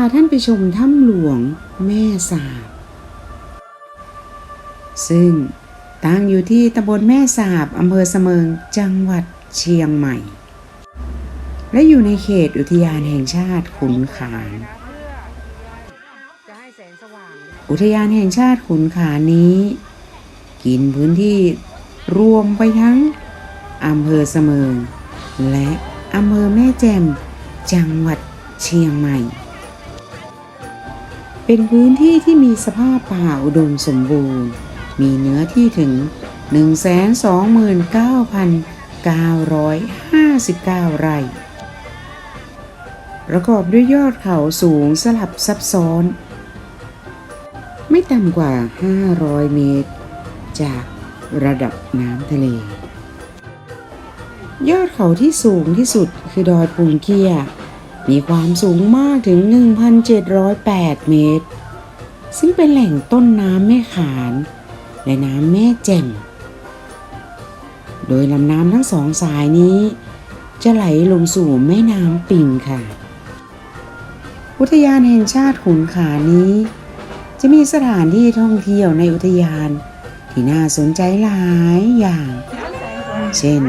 าท่านไปชมถ้ำหลวงแม่สาบ ซึ่งตั้งอยู่ที่ตำบลแม่สาบอำเภอเสมิงจังหวัดเชียงใหม่ และอยู่ในเขตอุทยานแห่งชาติขุนขาน อุทยานแห่งชาติขุนขานนี้ กินพื้นที่รวมไปทั้งอำเภอเสมิงและอำเภอแม่แจ่มจังหวัดเชียงใหม่ เป็นพื้นที่ที่มีสภาพป่าอุดมสมบูรณ์ มีเนื้อที่ถึง 129,959 ไร่ ประกอบด้วยยอดเขาสูงสลับซับซ้อน ไม่ต่ำกว่า 500 เมตร จากระดับน้ำทะเล ยอดเขาที่สูงที่สุดคือดอยปุงเกีย มีความสูงมากถึง 1,708 เมตร ซึ่งเป็นแหล่งต้นน้ำแม่ขาน และน้ำแม่แจ่ม โดยลำน้ำทั้งสองสายนี้ จะไหลลงสู่แม่น้ำปิงค่ะ อุทยานแห่งชาติขุนขานนี้ จะมีสถานที่ท่องเที่ยวในอุทยาน ที่น่าสนใจหลายอย่าง เช่น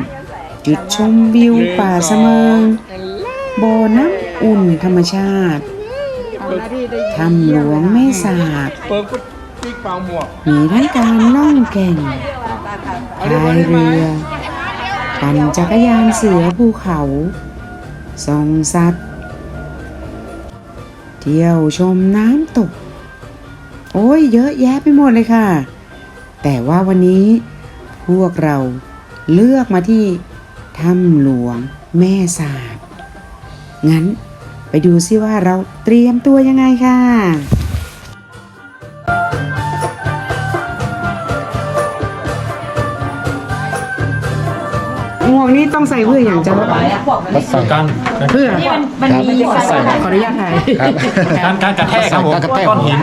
จุดชมวิวป่าเสมิง บ่อน้ำอุ่นธรรมชาติถ้ำหลวงแม่สาบเปิดมีทั้งการล่องแก่งพายเรือ ปั่นจักรยานเสือภูเขาส่องสัตว์ เที่ยวชมน้ำตก โอ้ยเยอะแยะไปหมดเลยค่ะ แต่ว่าวันนี้พวกเราเลือกมาที่ถ้ำหลวงแม่สาบ งั้นไปดูซิว่าเราเตรียมตัวยังไงค่ะ หมวกนี้ต้องใส่เพื่ออย่างเจ้าการเพื่อมันมีขออนุญาตถ่ายการการกระแทกครับผมการกระแทกก้อนหิน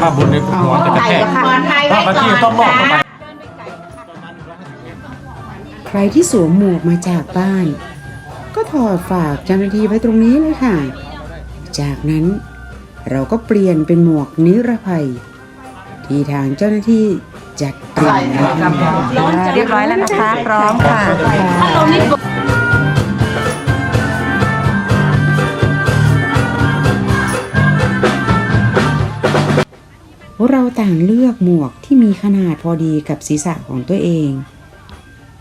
ภาพบนในหัวจะกระแทกถ้ามาที่ต้องมอบเข้าไปใครที่สวมหมวกมาจากบ้านก็ ถอดฝากเจ้าหน้าที่ไว้ตรงนี้เลยค่ะ จากนั้นเราก็เปลี่ยนเป็นหมวกนิรภัย ที่ทางเจ้าหน้าที่จัดเตรียมไว้เรียบร้อยแล้วนะคะ พร้อมค่ะเราต่างเลือกหมวกที่มีขนาดพอดีกับศีรษะของตัวเอง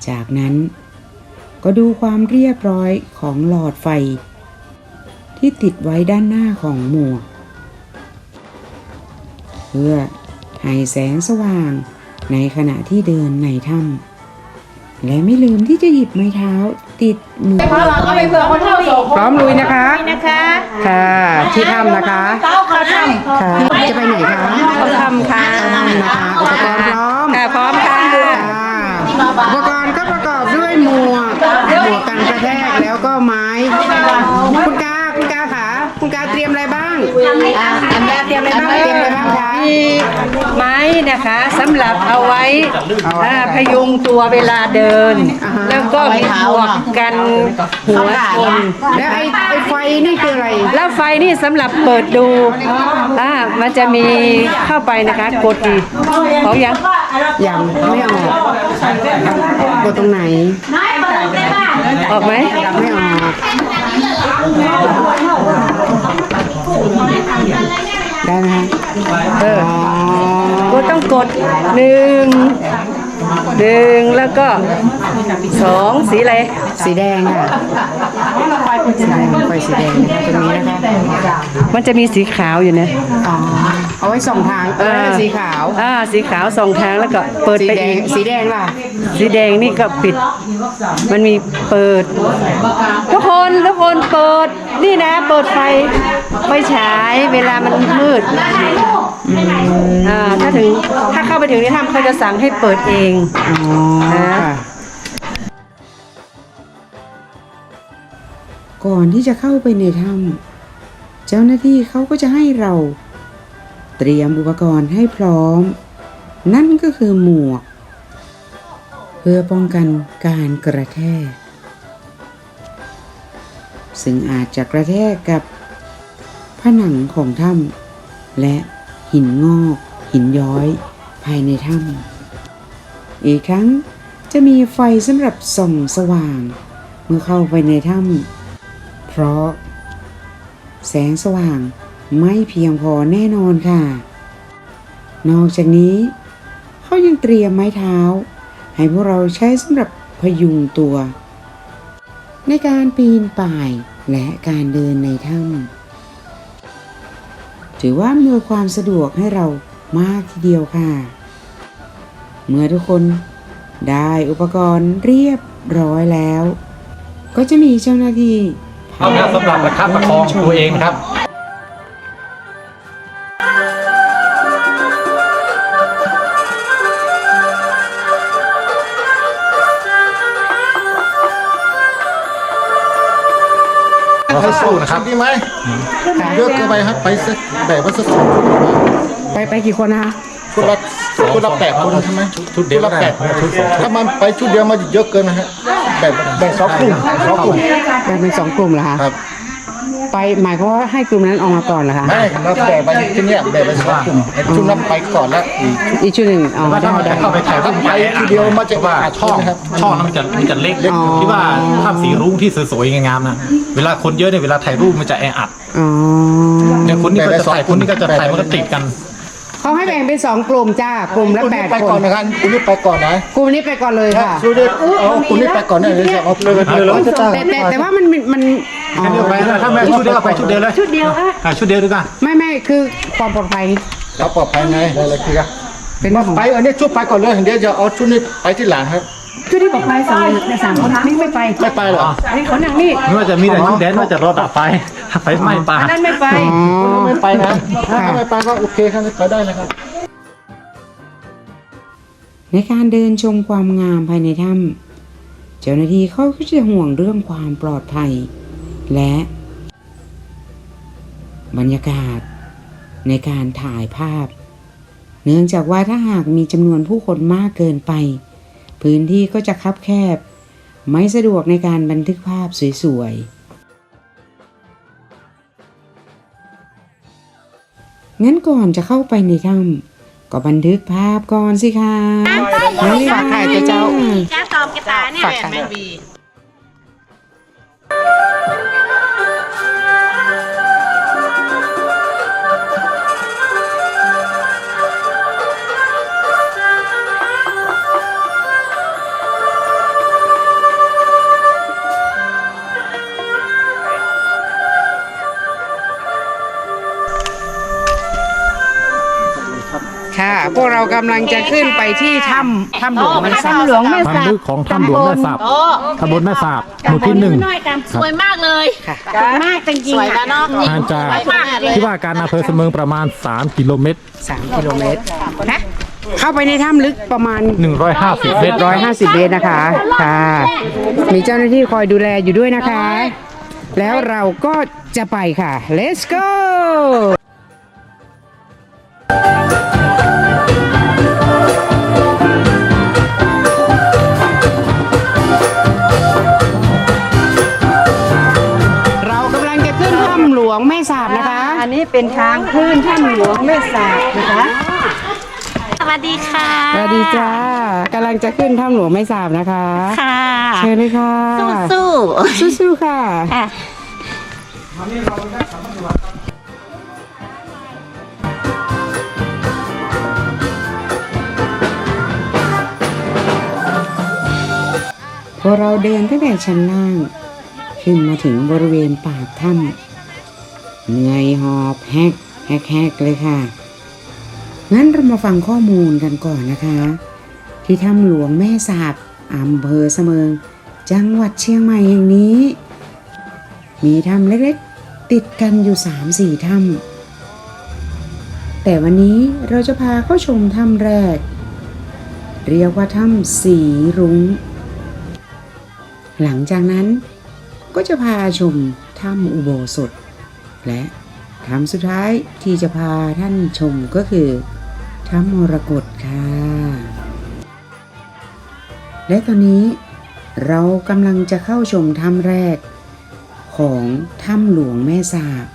จากนั้น ก็ดูความเรียบร้อยของหลอดไฟ ที่ติดไว้ด้านหน้าของหมวก เพื่อให้แสงสว่างในขณะที่เดินในถ้ำและไม่ลืมที่จะหยิบไม้เท้าติดมือพร้อมลุยนะคะ นะคะค่ะที่ถ้ำนะคะค่ะจะไปไหนคะเขาทำค่ะถ้ำนะคะอุปกรณ์พร้อมค่ะพร้อมค่ะค่ะอุปกรณ์ก็ประกอบด้วยหมวก หมวกกันกระแทกแล้วก็ไม้ คุณกาคุณกาขาคุณกาเตรียมอะไรบ้างอันแรกเตรียมอะไรบ้างเตรียมอะไรบ้างคะมีไม้นะคะสำหรับเอาไว้อ่าพยุงตัวเวลาเดิน แล้วก็มีหมวกกันหัวชนแล้วไอ้ไอ้ไฟนี่คืออะไร แล้วไฟนี่สำหรับเปิดดูอ่ามันจะมีเข้าไปนะคะกดดีเขายังยังไม่ออกกดตรงไหน ออกไหมไม่ออกได้ไหมคะเอออ๋อก็ต้องกดหนึ่งหนึ่งแล้วก็ สองสีอะไร สีแดงค่ะสีแดงไฟสีแดงนะคะตรงนี้นะคะ มันจะมีสีขาวอยู่นะอ๋อ เอาไว้ส่องทาง เออ สีขาว อ่า สีขาวสองทางแล้วก็เปิดสีไปแดอีงก สีแดงล่ะ สีแดงนี่ก็ปิด มันมีเปิด ทุกคนทุกคนเปิด นี่นะ เปิดไฟไฟฉายเวลามันมืดอ่าถ้าถึงถ้าเข้าไปถึงในถ้ำเขาจะสั่งให้เปิดเองอ๋อค่ะ ก่อนที่จะเข้าไปในถ้ำเจ้าหน้าที่เขาก็จะให้เรา เตรียมอุปกรณ์ให้พร้อม นั่นก็คือหมวก เพื่อป้องกันการกระแทก ซึ่งอาจจะกระแทกกับ ผนังของถ้ำและหินงอก หินย้อย ภายในถ้ำอีกทั้งจะมีไฟสำหรับส่องสว่าง เมื่อเข้าไปในถ้ำ เพราะ แสงสว่างไม่เพียงพอแน่นอนค่ะ นอกจากนี้เขายังเตรียมไม้เท้า ให้พวกเราใช้สำหรับพยุงตัว ในการปีนป่ายและการเดินในถ้ำถือว่าอำนวยความสะดวกให้เรามากทีเดียวค่ะ เมื่อทุกคนได้อุปกรณ์เรียบร้อยแล้ว ก็จะมีเจ้าหน้าที่ เอาเนี่ยสำหรับประคับประคองตัวเองนะครับ ให้สู้นะครับ ดีไหมเยอะเกินไปครับไปสักแบบว่าสักสองไปไปกี่คนนะคะคนละคนละแปดคนใช่ไหมชุดเดียวคนละก็แปได้ดถ้ามันไปชุดเดียวมันเยอะเกินนะฮะ แบ่งแบ่งสองกลุ่มสองกลุ่ม แบ่งเป็นสองกลุ่มเหรอคะครับ ไปหมายความว่าให้กลุ่มนั้นออกมาก่อนเหรอคะไม่เราแบ่งไปที่เนี้ยแบ่งไปสองกลุ่มไอ้ชุดนั้นไปก่อนแล้วอีกอีกชุดหนึ่งอ๋อว่าได้ถ้ามันได้ จะเข้าไปถ่ายรูปไปทีเดียวมันจะว่าขาดช่องนะครับช่องนั้นมันจะมันจะเล็กอ๋อ ที่ว่าภาพสีรุ้งที่สวยๆงามๆนะเวลาคนเยอะเนี่ยเวลาถ่ายรูปมันจะแออัดอ๋อเนี่ยคนนี้ก็จะถ่ายคนนี้ก็จะถ่ายมันก็ติดกัน เขาให้แบ่งเป็นสองกลุ่มจ้ากลุ่มละคุณแปนี่ดไปคก่อนนนะครับคุณนี่ไปก่อนนะกลุ่มนี้ไปก่อนเลยค่ะชุดนี้เอาคุณนี่ไปก่อนนะเดี๋ยวจะเอาเลยเลยเลยแต่แต่แต่ว่ามันมันมันอ๋อแค่นี้ไปนะถ้าไม่ชุดเดียวก็ไปชุดเดียวเลยชุดเดียวอะชุดเดียวดีกว่าไม่ไม่คือความปลอดภัยเราปลอดภัยไงอะไรคือเป็นเรื่องของไปอันนี้ชุดไปก่อนเลยเดี๋ยวจะเอาชุดนี้ไปที่หลังครับคือที่บอกไปสองในสามคนนี่ไม่ไปไม่ไปหรอ นี่เขานั่งนี่ไม่ว่าจะมีแต่ชุดแดนซ์ไม่ว่าจะรอดับไฟ ไฟไหม้ป่าอันนั้นไม่ไปอ๋อไม่ไปนะถ้าไม่ไปก็โอเคครับไปได้นะครับ ในการเดินชมความงามภายในถ้ำเจ้าหน้าที่เขาก็จะห่วงเรื่องความปลอดภัย และ บรรยากาศในการถ่ายภาพ เนื่องจากว่าถ้าหากมีจำนวนผู้คนมากเกินไป พื้นที่ก็จะคับแคบ ไม่สะดวกในการบันทึกภาพสวยๆ งั้นก่อนจะเข้าไปในถ้ำก็บันทึกภาพก่อนสิคะ ฝากถ่ายตัวเจ้าแก้ตอมกระตาเนี่ย ฝากถ่าย แม่บี ค่ะ พวกเรากำลังจะขึ้นไปที่ถ้ำถ้ำหลวงแม่สาถ้ำหลวงแม่ความสาบลึกของถ้ำหลวงแม่สาบโอ้ตำบลแม่สาบหมู่ที่หนึ่งสวยมากเลยมากจริงสวยนะเนาะห่างจากสวยมากเลยที่ว่าการอำเภอเสมิงประมาณ 3 กิโลเมตรสามกิโลเมตรนะเข้าไปในถ้ำลึกประมาณ 150 เมตร 150 เมตรนะคะ ค่ะ มีเจ้าหน้าที่คอยดูแลอยู่ด้วยนะคะ แล้วเราก็จะไปค่ะ let's go นะคะอันนี้เป็นทางขึ้นถ้ำหลวงแม่สาบนะคะ สวัสดีค่ะสวัสดีจ้ากำลังจะขึ้นถ้ำหลวงแม่สาบนะคะ ค่ะเชิญเลยค่ะสู้สู้ๆค่ะ ๆค่ะ พอเราเดินตั้งแต่ชั้นล่าง ขึ้นมาถึงบริเวณปากถ้ำ เหนื่อยหอบแฮกแฮกแฮกเลยค่ะ งั้นเรามาฟังข้อมูลกันก่อนนะคะ ที่ถ้ำหลวงแม่สาบอำเภอเสมิง จังหวัดเชียงใหม่แห่งนี้ มีถ้ำเล็กๆ ติดกันอยู่สามสี่ถ้ำแต่วันนี้เราจะพาเข้าชมถ้ำแรก เรียกว่าถ้ำสีรุง้ง หลังจากนั้นก็จะพาชมถ้ำอุโบสถ และถ้ำสุดท้ายที่จะพาท่านชมก็คือถ้ำมรกตค่ะ และตอนนี้เรากำลังจะเข้าชมถ้ำแรกของถ้ำหลวงแม่สาบ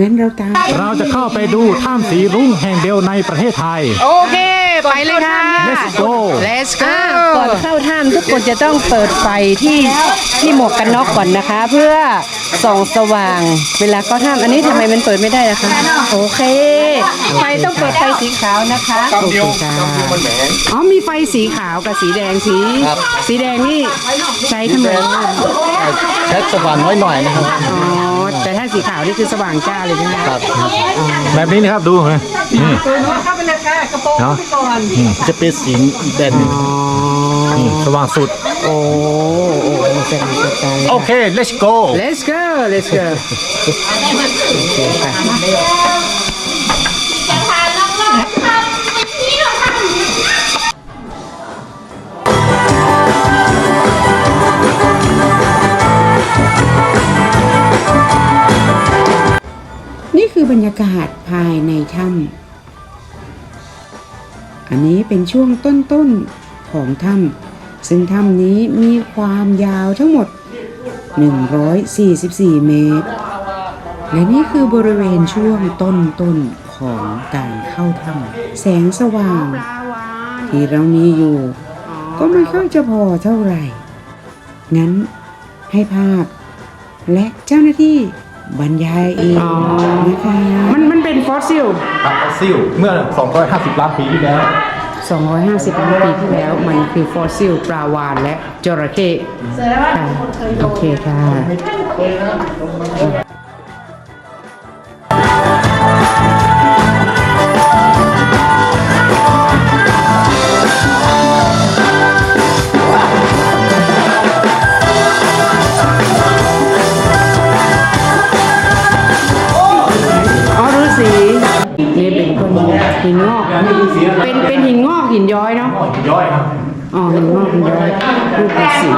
งั้นเราตามเราจะเข้าไปดูถ้ำสีรุ้งแห่งเดียวในประเทศไทย โอเค ไปเลยค่ะ Let's go Let's อ่าก่อนเข้าถ้ำทุกคนจะต้องเปิดไฟที่ที่หมวกกันน็อกก่อนนะคะ เพื่อส่องสว่าง เวลาเข้าถ้ำอันนี้ทำไมมันเปิดไม่ได้ล่ะคะ โอเค ไฟต้องเปิดไฟสีขาวนะคะกำเดียวกำเดียวมันแหมอ๋อมีไฟสีขาวกับสีแดงสีครับสีแดงนี่ใช้ทำไมแค่สว่างน้อยหน่อยนะครับอ๋อแต่ถ้า สีขาวนี่คือสว่างจ้าเลยใช่ไหมครับแบบนี้นะครับดูนะนี่เข้าไปเลยค่ะกระโปรงเนาะก่อนจะเป็นสีแดงนี่สว่างสุด โอ้โอ้แสดงสดใจโอเค let's go Let's go Let's go โอเคค่ะ อบรรยากาศภายในถ้ำอันนี้เป็นช่วงต้นๆของถ้ำซึ่งถ้ำนี้มีความยาวทั้งหมด 144 เมตร และนี่คือบริเวณช่วงต้นๆของการเข้าถ้ำแสงสว่าง ที่เรามีอยู่ ก็ไม่ค่อยจะพอเท่าไหร่ งั้นให้ภาพ และเจ้าหน้าที่ บรรยายเองนะคะมันมันเป็นฟอสซิล ครับฟอสซิลเมื่อ 250 ล้านปีที่แล้ว 250ล้านปีที่แล้วมันคือฟอสซิลปลาวาฬและจระเข้ค่ะโอเคค่ะ นี่เป็นก้อนหินงอก เป็นเป็นหินงอกหินย้อยเนาะย่อยครับอ๋อหินงอกหินย้อยรูปฤาษี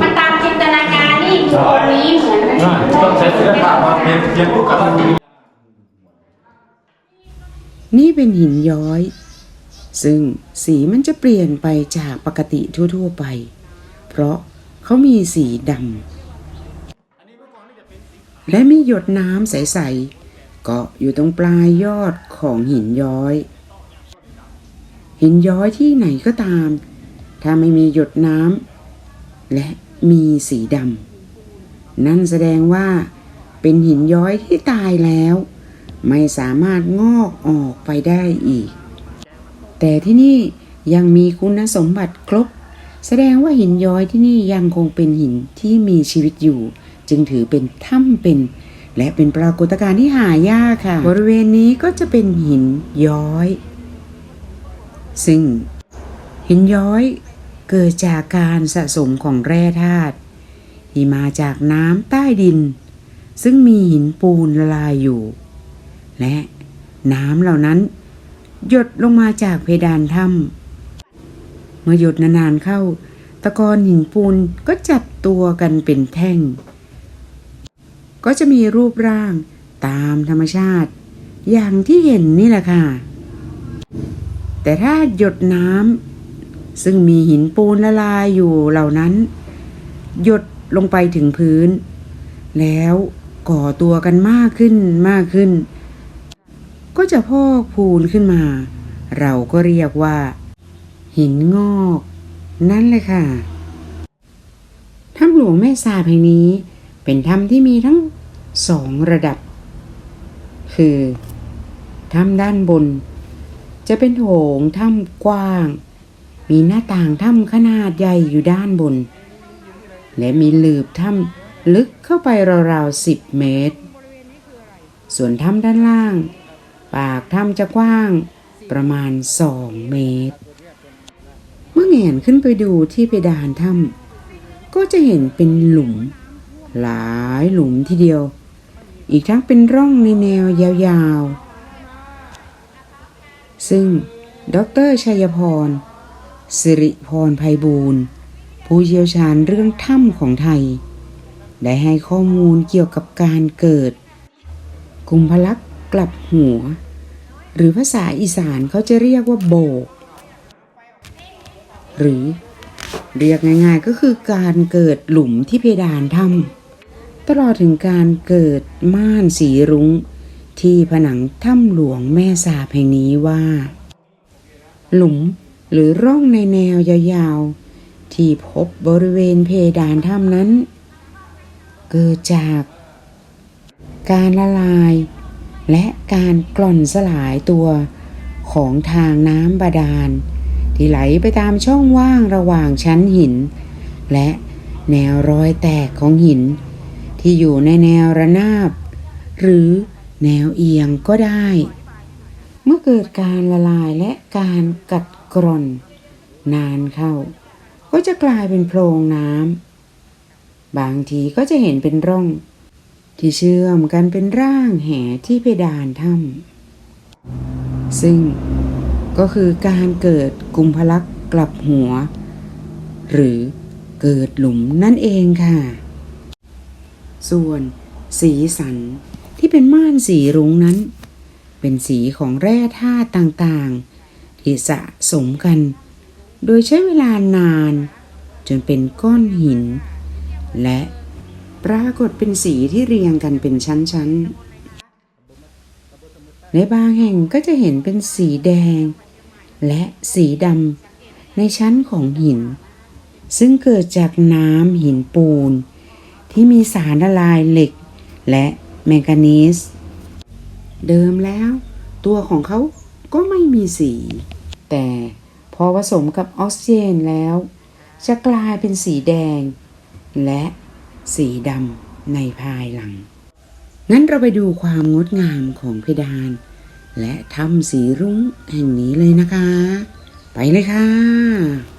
มันตามจินตนาการนี่อยู่ตรงนี้เหมือนอ่าต้องใช้ศิลปะมาเพียนเพียนคู่กับนี่เป็นหินย้อย ซึ่งสีมันจะเปลี่ยนไปจากปกติทั่ว ๆไป เพราะเขามีสีดำและมีหยดน้ำใส ๆ เกาะอยู่ตรงปลายยอดของหินย้อย หินย้อยที่ไหนก็ตาม ถ้าไม่มีหยดน้ำและมีสีดำนั่นแสดงว่าเป็นหินย้อยที่ตายแล้ว ไม่สามารถงอกออกไปได้อีก แต่ที่นี่ยังมีคุณสมบัติครบ แสดงว่าหินย้อยที่นี่ยังคงเป็นหินที่มีชีวิตอยู่ จึงถือเป็นถ้ำเป็น และเป็นปรากฏการณ์ที่หายากค่ะ บริเวณนี้ก็จะเป็นหินย้อย ซึ่งหินย้อยเกิดจากการสะสมของแร่ธาตุที่มาจากน้ำใต้ดิน ซึ่งมีหินปูนละลายอยู่ และน้ำเหล่านั้น หยดลงมาจากเพดานถ้ำเมื่อหยดนานๆเข้า ตะกอนหินปูนก็จับตัวกันเป็นแท่ง ก็จะมีรูปร่างตามธรรมชาติ อย่างที่เห็นนี่แหละค่ะ แต่ถ้าหยดน้ำซึ่งมีหินปูนละลายอยู่เหล่านั้น หยดลงไปถึงพื้น แล้วก่อตัวกันมากขึ้นมากขึ้น ก็จะพอกพูนขึ้นมา เราก็เรียกว่า หินงอก นั่นเลยค่ะถ้ำหลวงแม่สาบแห่งนี้ เป็นถ้ำที่มีทั้งสองระดับ คือถ้ำด้านบน จะเป็นโถงถ้ำกว้าง มีหน้าต่างถ้ำขนาดใหญ่อยู่ด้านบน และมีหลืบถ้ำลึกเข้าไปราวๆสิบเมตร ส่วนถ้ำด้านล่าง ปากถ้ำจะกว้างประมาณสองเมตร เมื่อแงนขึ้นไปดูที่เพดานถ้ำก็จะเห็นเป็นหลุม หลายหลุมทีเดียว อีกทั้งเป็นร่องในแนวยาวๆ ซึ่งดรชัยพร สิริพรภัยบูรณ์ ผู้เชี่ยวชาญเรื่องถ้ำของไทย ได้ให้ข้อมูลเกี่ยวกับการเกิด กุมพลักษ์กลับหัว หรือภาษาอีสานเขาจะเรียกว่าโบก หรือเรียกง่ายๆก็คือการเกิดหลุมที่เพดานถ้ำ ตลอดถึงการเกิดม่านสีรุ้ง ที่ผนังถ้ำหลวงแม่สาแห่งนี้ว่า หลุมหรือร่องในแนวยาวๆ ที่พบบริเวณเพดานถ้ำนั้น เกิดจากการละลาย และการกล่อนสลายตัวของทางน้ำบาดาล ที่ไหลไปตามช่องว่างระหว่างชั้นหิน และแนวรอยแตกของหิน ที่อยู่ในแนวระนาบ หรือแนวเอียงก็ได้ เมื่อเกิดการละลายและการกัดกร่อน นานเข้า ก็จะกลายเป็นโพรงน้ำบางทีก็จะเห็นเป็นร่อง ที่เชื่อมกันเป็นร่างแห่ที่เพดานถ้ำซึ่งก็คือการเกิดกุมพลักษ์กลับหัว หรือเกิดหลุมนั่นเองค่ะ ส่วน สีสันที่เป็นม่านสีรุ้งนั้น เป็นสีของแร่ธาตุต่างๆ ที่สะสมกัน โดยใช้เวลานาน จนเป็นก้อนหิน และปรากฏเป็นสีที่เรียงกันเป็นชั้นๆ ในบางแห่งก็จะเห็นเป็นสีแดง และสีดำในชั้นของหิน ซึ่งเกิดจากน้ำหินปูน ที่มีสารละลายเหล็ก และแมงกานีสเดิมแล้ว ตัวของเขาก็ไม่มีสี แต่พอผสมกับออกซิเจนแล้ว จะกลายเป็นสีแดง และสีดำในภายหลัง งั้นเราไปดูความงดงามของเพดาน และทำสีรุ้งแห่งนี้เลยนะคะ ไปเลยค่ะ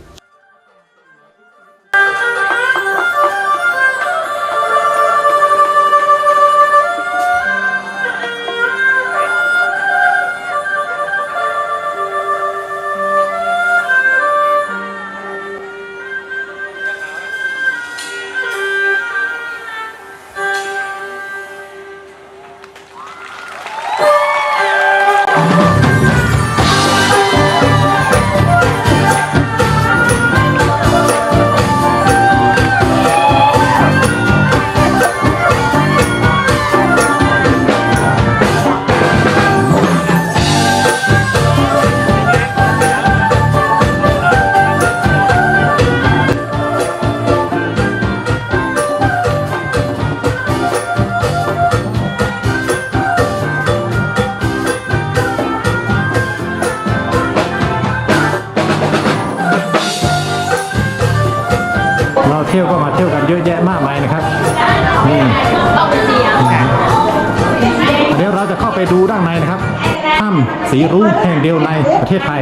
สีรุ้งแห่งเดียวในประเทศไทย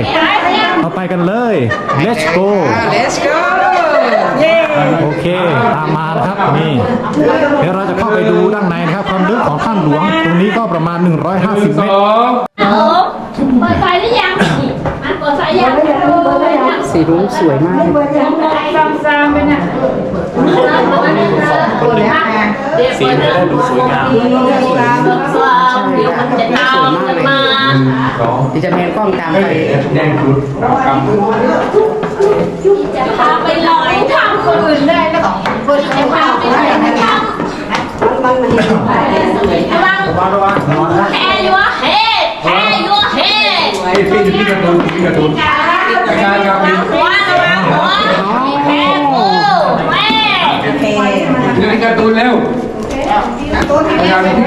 เราไปกันเลย let's go Let's go โอเค ตามมานะครับนี่เดี๋ยวเราจะเข้าไปดูด้านในนะครับ ความลึกของถ้ำหลวง ตรงนี้ก็ประมาณ 150 เมตรเออเปิดไฟหรือยังนี่มันเปิดไฟยังเปิดไฟยังสีรุ้งสวยมากเลยสีไม่ได้ดูสวยงาม ว้าวเดี๋ยวมันจะตามกันมาดิจะแมนกล้องตามไปจะพาไปลอยทำคนอื่นได้แล้วคนจะพาไปลอยทำระวังแพ้ยัวเฮดแพ้ยัวเฮดหัวระวังหัวแพ้กูแม่นี่การ์ตูนเร็ว การ์ตูน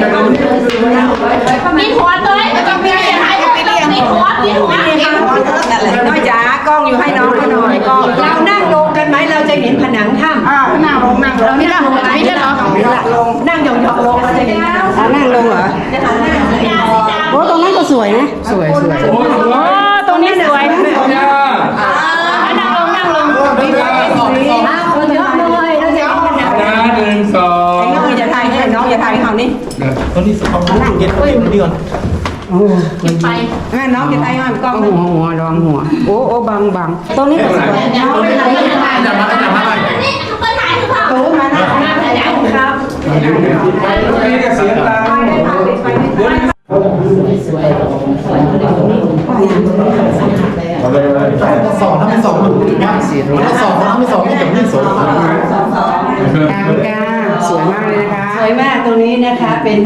การ์ตูนมีหัวตัวเองมีหัวมีหัวมีหัวน้อยจ๋ากล้องอยู่ให้น้องเขาหน่อยกล้องเรานั่งลงกันไหมเราจะเห็นผนังถ้ำอ่านั่งลงนั่งลงนี่นั่งลงไหมนี่เหรอนั่งยองๆลงเราจะเห็นนั่งลงเหรอโอ้ตรงนั้นก็สวยนะสวยสวยโอ้ตรงนี้สวยนั่งลงนั่งลงจ้าอ้าวคนเยอะเลยเราจะเห็นผนังจ้าหนึ่งสองาถ่ายให้เขานี่ตรงนี้เอาเย็นเย็นเดือนไปแม่น้องอย่าถ่ายให้กล้องหัวหัวระวังหัว โอ้โอ้บังบังตรงนี้ก็สวยน้องไม่ถ่ายไม่ถ่ายอย่ามาอย่ามานี่คนถ่ายคือพ่อโอ้มานะครับนี่ก็เสียงดังสองถ้าไม่สองมันถึงมากสีรุ้งถ้าสองถ้าไม่สองนี่จะไม่สวยสองสอง กลางกาสวยมากเลยนะคะ สวยมากตรงนี้นะคะเป็น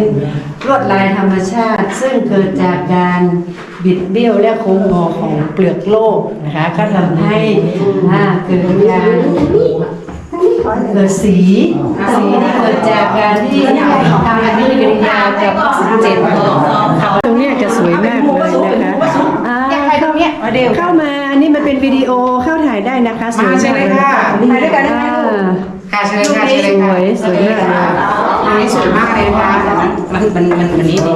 ลวดลายธรรมชาติ ซึ่งเกิดจากการบิดเบี้ยวและโค้งงอของเปลือกโลกนะคะก็ทำให้อ่าเกิดการเกิดสีสีที่เกิดจากการที่ทำปฏิกิริยากับเจ็ดตรงเนี้ยจะสวยมากเลยนะคะอ่าเข้าเข้ามาอันนี้มันเป็นวิดีโอเข้าถ่ายได้นะคะสวยมาเชิญเลยค่ะถ่ายด้วยกันได้ไหมลูกอ่า ค่ะเชิญค่ะเชิญเลยค่ะสวยสวยมากเลยอันนี้สวยมากเลยค่ะมันมันมันมันนี้ดี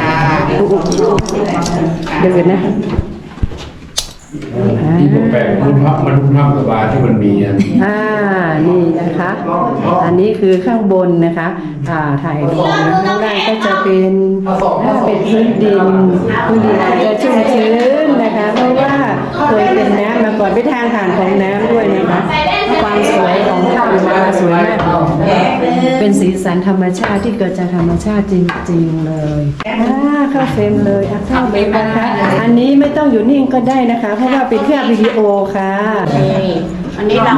ค่ะเดินนะที่ผมแปลกมันพับมันพับกระบาที่มันมีอะอ่านี่นะคะ อันนี้คือข้างบนนะคะอ่าถ่ายลงนะข้างล่างก็จะเป็นถ้าเป็นพื้นดินพื้นดินอาจจะชุ่มชื้นนะคะเพราะว่าเคยเป็นน้ำมาก่อนเป็นทางผ่านของน้ำด้วยนะคะความสวยของ ถ้ำนะคะสวยมากเป็นสีสันธรรมชาติที่เกิดจากธรรมชาติจริง ๆเลยอ่าเข้าเฟรมเลยอะเข้าเลยนะคะ อันนี้ไม่ต้องอยู่นิ่งก็ได้นะคะ เพราะว่าเป็นแค่วิดีโอค่ะ อันนี้เรา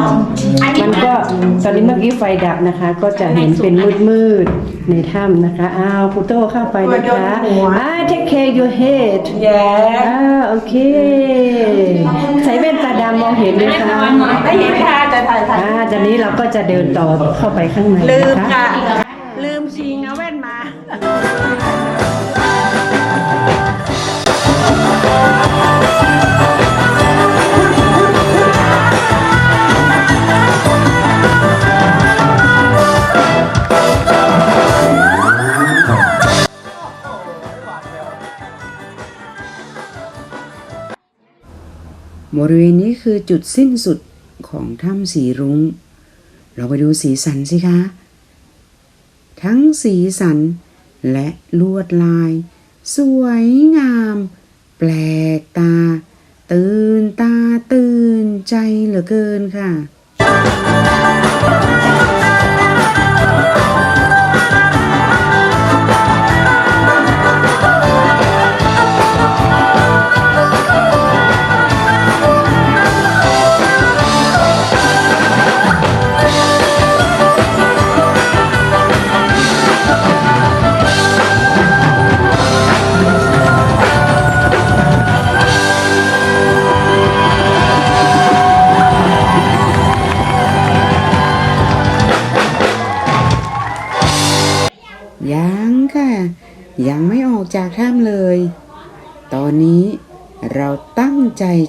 อันนี้มันก็ตอนนี้เมื่อกี้ไฟดับนะคะ ก็จะเห็นเป็นมืดๆในถ้ำนะคะ อ้าวคุโต้เข้าไปนะคะอ่า take care your head แย่อ่าโอเค ใส่แว่นตาดำมองเห็นไหมคะได้เห็นค่ะจะถ่ายถ่ายอ่าตอนนี้เราก็จะเดินต่อเข้าไปข้างในลืมนะคะค่ะลืมชิง บริเวณนี้คือจุดสิ้นสุดของถ้ำสีรุง้ง เราไปดูสีสันสิคะ ทั้งสีสันและลวดลาย สวยงาม แปลกตา ตื่นตาตื่นใจเหลือเกินค่ะ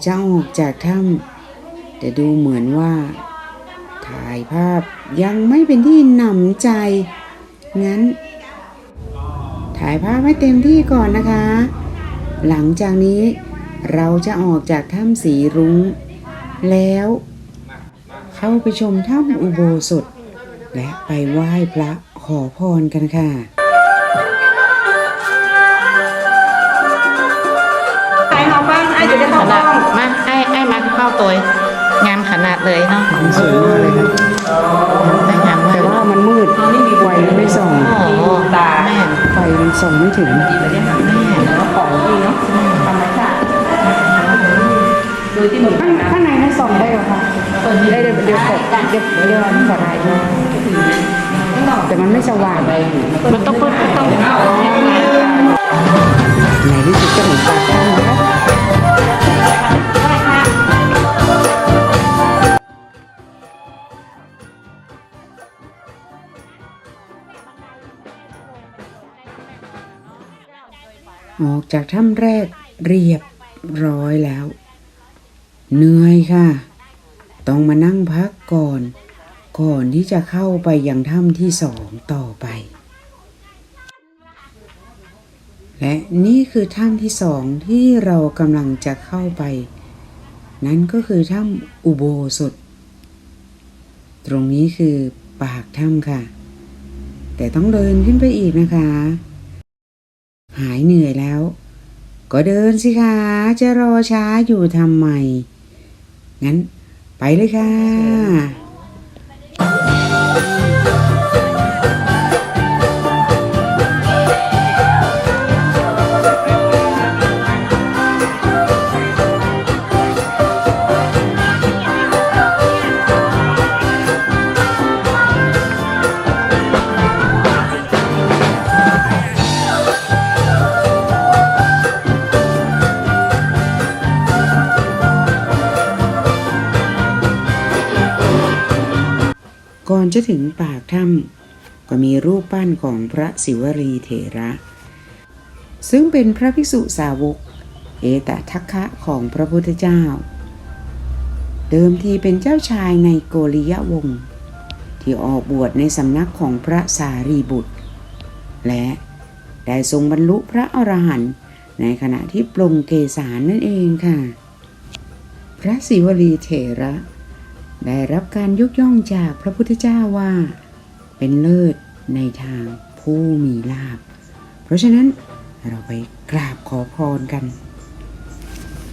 จะออกจากถ้ำแต่ดูเหมือนว่า ถ่ายภาพยังไม่เป็นที่หนำใจ งั้น ถ่ายภาพให้เต็มที่ก่อนนะคะ หลังจากนี้เราจะออกจากถ้ำสีรุง้ง แล้ว เข้าไปชมถ้ำอุโบสถ และไปไหว้พระขอพรกันค่ะ นาดมาไอ้ไอ้มาเข้าตัว งามขนาดเลยเนาะสวยมากเลยค่ะได้งามมาแต่กว่ามันมืดไฟมันไม่ส่องโอ้โหตาแม่ไฟมันส่องไม่ถึงแม่แล้วของดีเนาะธรรมชาติโดยที่เหมือนข้างข้างในมันส่องได้เหรอคะได้เดี๋ยวเดี๋ยวขอเดี๋ยวเดี๋ยวขอถ่ายดูแต่มันไม่สว่างเลยมันต้องพูดต้องในที่สุดก็เห็นปากถ้ำแล้ว ออกจากถ้ำแรกเรียบร้อยแล้ว เหนื่อยค่ะ ต้องมานั่งพักก่อน ก่อนที่จะเข้าไปยังถ้ำที่สองต่อไป และนี่คือถ้ำที่สองที่เรากำลังจะเข้าไป นั่นก็คือถ้ำอุโบสถ ตรงนี้คือปากถ้ำค่ะ แต่ต้องเดินขึ้นไปอีกนะคะ หายเหนื่อยแล้ว ก็เดินสิคะจะรอช้าอยู่ทำไม งั้นไปเลยค่ะ ก่อนจะถึงปากถ้ำก็มีรูปปั้นของพระศิวลีเถระ ซึ่งเป็นพระภิกษุสาวก เอตทัคคะของพระพุทธเจ้า เดิมทีเป็นเจ้าชายในโกริยะวงศ์ที่ออกบวชในสำนักของพระสารีบุตร และได้ทรงบรรลุพระอรหันต์ในขณะที่ปลงเกสารนั่นเองค่ะ พระศิวลีเถระ ได้รับการยกย่องจากพระพุทธเจ้าว่า เป็นเลิศในทางผู้มีลาภ เพราะฉะนั้นเราไปกราบขอพรกัน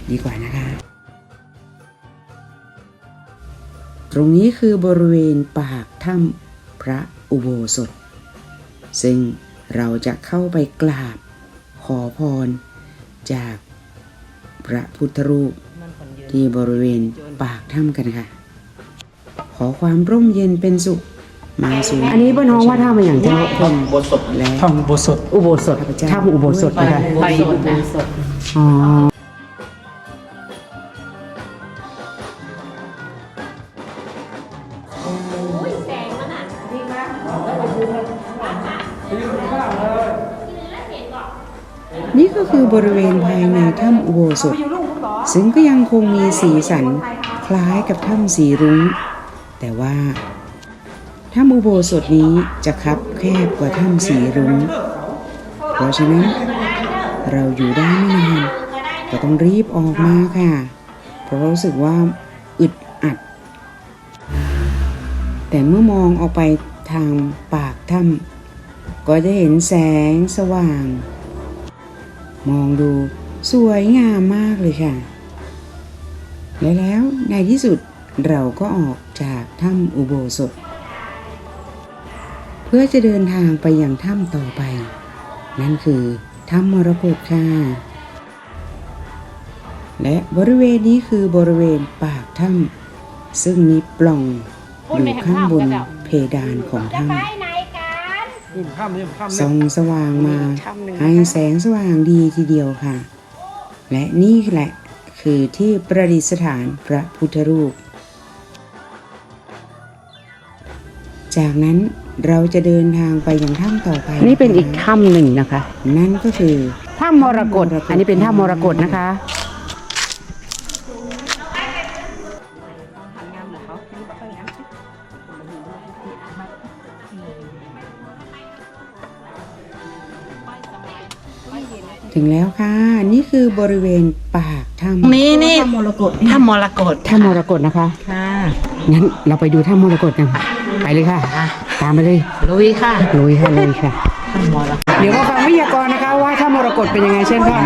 ดีกว่านะคะ ตรงนี้คือบริเวณปากถ้ำพระอุโบสถ ซึ่งเราจะเข้าไปกราบขอพรจากพระพุทธรูปที่บริเวณปากถ้ำกันค่ะ ความร่มเย็นเป็นสุข มาสู่อันนี้ป้าน้องว่าถ้ามาอย่างเจ้าคนบนศพและทำบทสดอุโบสถถ้ำอุโบสถนะคะไปอุโบสถอ๋อแสงมันอะนี่ก็คือบริเวณภายในถ้ำอุโบสถ ซึ่งก็ยังคงมีสีสัน คล้ายกับถ้ำสีรุ้ง แต่ว่าถ้ำอุโบสถนี้จะคับแคบกว่าถ้ำสีรุ้ง เพราะฉะนั้นเราอยู่ได้ไม่นานก็ต้องรีบออกมาค่ะ เพราะรู้สึกว่าอึดอัด แต่เมื่อมองออกไปทางปากถ้ำก็จะเห็นแสงสว่าง มองดูสวยงามมากเลยค่ะ และแล้วในที่สุด เราก็ออกจากถ้ำอุโบสถ เพื่อจะเดินทางไปยังถ้ำต่อไป นั่นคือถ้ำมรกตค่ะและบริเวณนี้คือบริเวณปากถ้ำซึ่งมีปล่องอยู่ข้างบนเพดานของถ้ำส่องสว่างมาให้แสงสว่างดีทีเดียวค่ะ และนี่แหละคือที่ประดิษฐานพระพุทธรูป จากนั้นเราจะเดินทางไปยังถ้ำต่อไปนี่เป็นอีกถ้ำหนึ่งนะคะ นั่นก็คือถ้ำมรกตอันนี้เป็นถ้ำมรกตนะคะถึงแล้วค่ะ นี่คือบริเวณปากถ้ำนี่นี่ถ้ำมรกตถ้ำมรกตถ้ำมรกตนะคะ ค่ะ งั้นเราไปดูถ้ำมรกตกันไป เลยค่ะ ตามไปเลยลุยค่ะลุยค่ะลุยค่ะถ้ำมรกตเดี๋ยวมาฟังวิทยากรนะคะว่าถ้ำมรกตเป็นยังไงเช่นค่ะ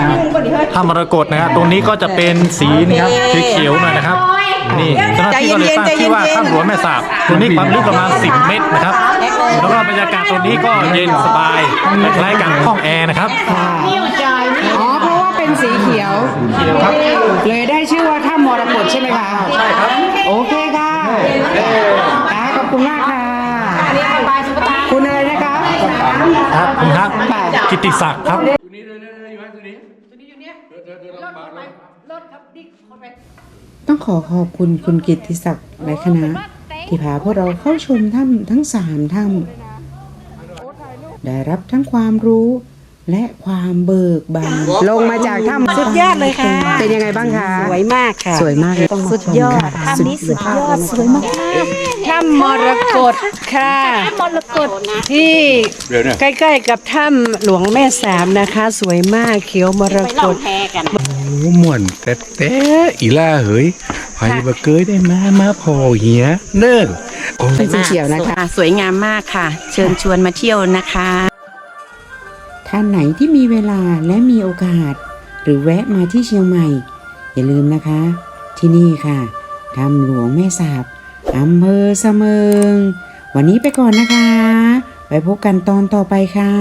ถ้ามรกตนะครับตรงนี้ก็จะเป็นสีนี่ครับสีเขียวหน่อยนะครับ นี่เจ้าหน้าที่ก็เลยตั้งชื่อว่าถ้ำหลวงแม่สาบตรงนี้ความลึกประมาณ 10 เมตรนะครับ แล้วก็บรรยากาศตรงนี้ก็เย็นสบายคล้ายๆกับห้องแอร์นะครับอ๋อเพราะว่าเป็นสีเขียวครับเลยได้ชื่อว่าถ้ำมรกตใช่ไหมคะใช่ครับโอเคค่ะค่ะข อบคุณมากค่ะคุณอะไรนะคะ ครับคุณครับกิตติศักดิ์ครับต้องขอขอบคุณคุณกิตติศักดิ์และคณะ ที่พาพวกเราเข้าชมถ้ำทั้งสามถ้ำได้รับทั้งความรู้ และความเบิกบานลงมาจากถ้ำสุดยอดเลยค่ะ เป็นยังไงบ้างคะ สวยมากค่ะ สวยมากเลยต้องมาสุดยอดชมค่ะถ้ำนี้สุดยอดสวยมากถ้ำมรกตค่ะมรกตที่ใกล้ๆกับถ้ำหลวงแม่สามนะคะ สวยมากเขียวมรไปกล่องตแพกันโอ้ม่วนแต่แต่อีล่าเฮ้ยไผบ่เคยได้มามาพอเหียเด้อโอ้เป็นสีเขียวนะคะ สวยงามมากค่ะ เชิญชวนมาเที่ยวนะคะ ท่านไหนที่มีเวลาและมีโอกาส หรือแวะมาที่เชียงใหม่ อย่าลืมนะคะ ที่นี่ค่ะถ้ำหลวงแม่สาบอำเภอเสมิง วันนี้ไปก่อนนะคะ ไปพบกันตอนต่อไปค่ะ